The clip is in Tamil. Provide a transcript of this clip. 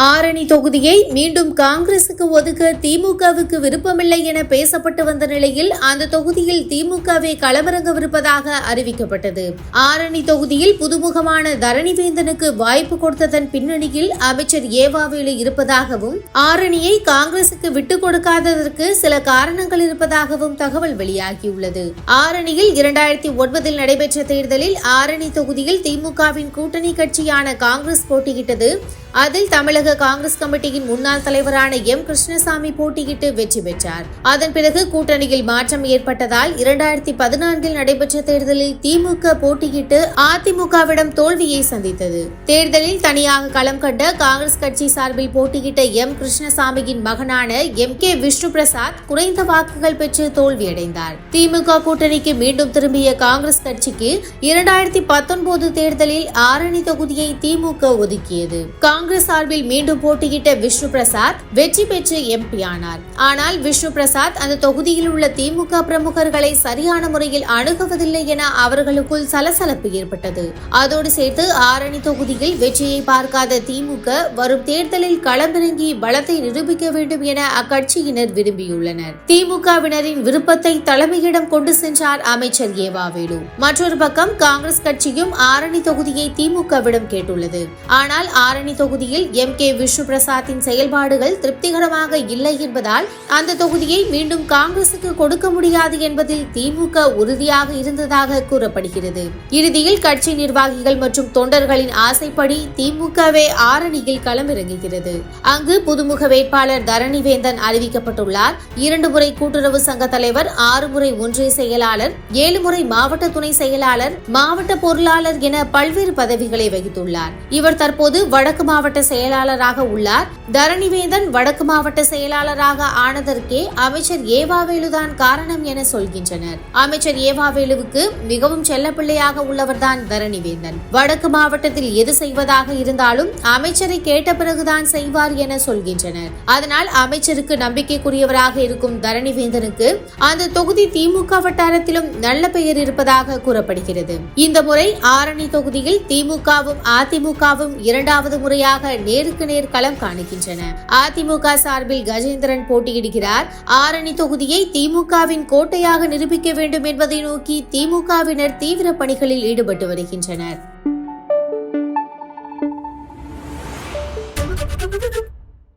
ஆரணி தொகுதியை மீண்டும் காங்கிரசுக்கு ஒதுக்க திமுகவுக்கு விருப்பமில்லை என பேசப்பட்டு வந்த நிலையில் அந்த தொகுதியில் திமுகவே களமிறங்கவிருப்பதாக அறிவிக்கப்பட்டது. ஆரணி தொகுதியில் புதுமுகமான தரணிவேந்தனுக்கு வாய்ப்பு கொடுத்ததன் பின்னணியில் அமைச்சர் ஏவாவேலு இருப்பதாகவும் ஆரணியை காங்கிரசுக்கு விட்டுக் கொடுக்காததற்கு சில காரணங்கள் இருப்பதாகவும் தகவல் வெளியாகியுள்ளது. ஆரணியில் இரண்டாயிரத்தி ஒன்பதில் நடைபெற்ற தேர்தலில் ஆரணி தொகுதியில் திமுகவின் கூட்டணி கட்சியான காங்கிரஸ் போட்டியிட்டது. அதில் தமிழக காங்கிரஸ் கமிட்டியின் முன்னாள் தலைவரான எம். கிருஷ்ணசாமி போட்டியிட்டு வெற்றி பெற்றார். அதன் பிறகு கூட்டணியில் மாற்றம் ஏற்பட்டதால் இரண்டாயிரத்தி பதினான்கில் நடைபெற்ற தேர்தலில் திமுக போட்டியிட்டு அதிமுகவிடம் தோல்வியை சந்தித்தது. தேர்தலில் தனியாக களம் கண்ட காங்கிரஸ் கட்சி சார்பில் போட்டியிட்ட எம். கிருஷ்ணசாமியின் மகனான எம். கே. விஷ்ணு பிரசாத் குறைந்த வாக்குகள் பெற்று தோல்வியடைந்தார். திமுக கூட்டணிக்கு மீண்டும் திரும்பிய காங்கிரஸ் கட்சிக்கு இரண்டாயிரத்தி பத்தொன்பது தேர்தலில் ஆரணி தொகுதியை திமுக ஒதுக்கியது. காங்கிரஸ் சார்பில் மீண்டும் போட்டியிட்ட விஷ்ணு பிரசாத் வெற்றி பெற்று எம்பி ஆனார். ஆனால் விஷ்ணு பிரசாத் அந்த தொகுதியில் உள்ள திமுக பிரமுகர்களை சரியான முறையில் அணுகுவதில்லை என அவர்களுக்குள் சலசலப்பு ஏற்பட்டது. அதோடு சேர்த்து ஆரணி தொகுதியில் வெற்றியை பார்க்காத திமுக வரும் தேர்தலில் களமிறங்கி பலத்தை நிரூபிக்க வேண்டும் என அக்கட்சியினர் விரும்பியுள்ளனர். திமுகவினரின் விருப்பத்தை தலைமையிடம் கொண்டு சென்றார் அமைச்சர் ஏவாவேலு மற்றொரு பக்கம் காங்கிரஸ் கட்சியும் ஆரணி தொகுதியை திமுகவிடம் கேட்டுள்ளது. ஆனால் ஆரணி தொகுதியில் எம் கே விஷ்ணு பிரசாத்தின் செயல்பாடுகள் திருப்திகரமாக இல்லை என்பதால் அந்த தொகுதியை மீண்டும் காங்கிரசுக்கு கொடுக்க முடியாது என்பதில் திமுக உறுதியாக இருந்ததாக கூறப்படுகிறது. இறுதியில் கட்சி நிர்வாகிகள் மற்றும் தொண்டர்களின் ஆசைப்படி திமுகவே ஆரணியில் களமிறங்குகிறது. அங்கு புதுமுக வேட்பாளர் தரணிவேந்தன் அறிவிக்கப்பட்டுள்ளார். இரண்டு முறை கூட்டுறவு சங்க தலைவர் ஆறு முறை ஒன்றிய செயலாளர் ஏழு முறை மாவட்ட துணை செயலாளர் மாவட்ட பொருளாளர் என பல்வேறு பதவிகளை வகித்துள்ளார். இவர் தற்போது வடக்கு மாவட்ட செயலாளராக உள்ளார். தரணிவேந்தன் வடக்கு மாவட்ட செயலாளராக ஆனதற்கே அமைச்சர் ஏவாவேலுதான் காரணம் என சொல்கின்றனர். அமைச்சர் ஏவாவேலுவுக்கு மிகவும் செல்லப்பிள்ளையாக உள்ளவர்தான் தரணிவேந்தன். வடக்கு மாவட்டத்தில் எது செய்வதாக இருந்தாலும் அமைச்சரை கேட்ட பிறகுதான் செய்வார் என சொல்கின்றனர். அதனால் அமைச்சருக்கு நம்பிக்கைக்குரியவராக இருக்கும் தரணிவேந்தனுக்கு அந்த தொகுதி திமுக வட்டாரத்திலும் நல்ல பெயர் இருப்பதாக கூறப்படுகிறது. இந்த முறை ஆரணி தொகுதியில் திமுகவும் அதிமுகவும் இரண்டாவது முறையாக எதிராக நேருக்கு நேர் களம் காணுகின்றன. அதிமுக சார்பில் கஜேந்திரன் போட்டியிடுகிறார். ஆரணி தொகுதியை திமுகவின் கோட்டையாக நிரூபிக்க வேண்டும் என்பதை நோக்கி திமுகவினர் தீவிர பணிகளில் ஈடுபட்டு வருகின்றனர்.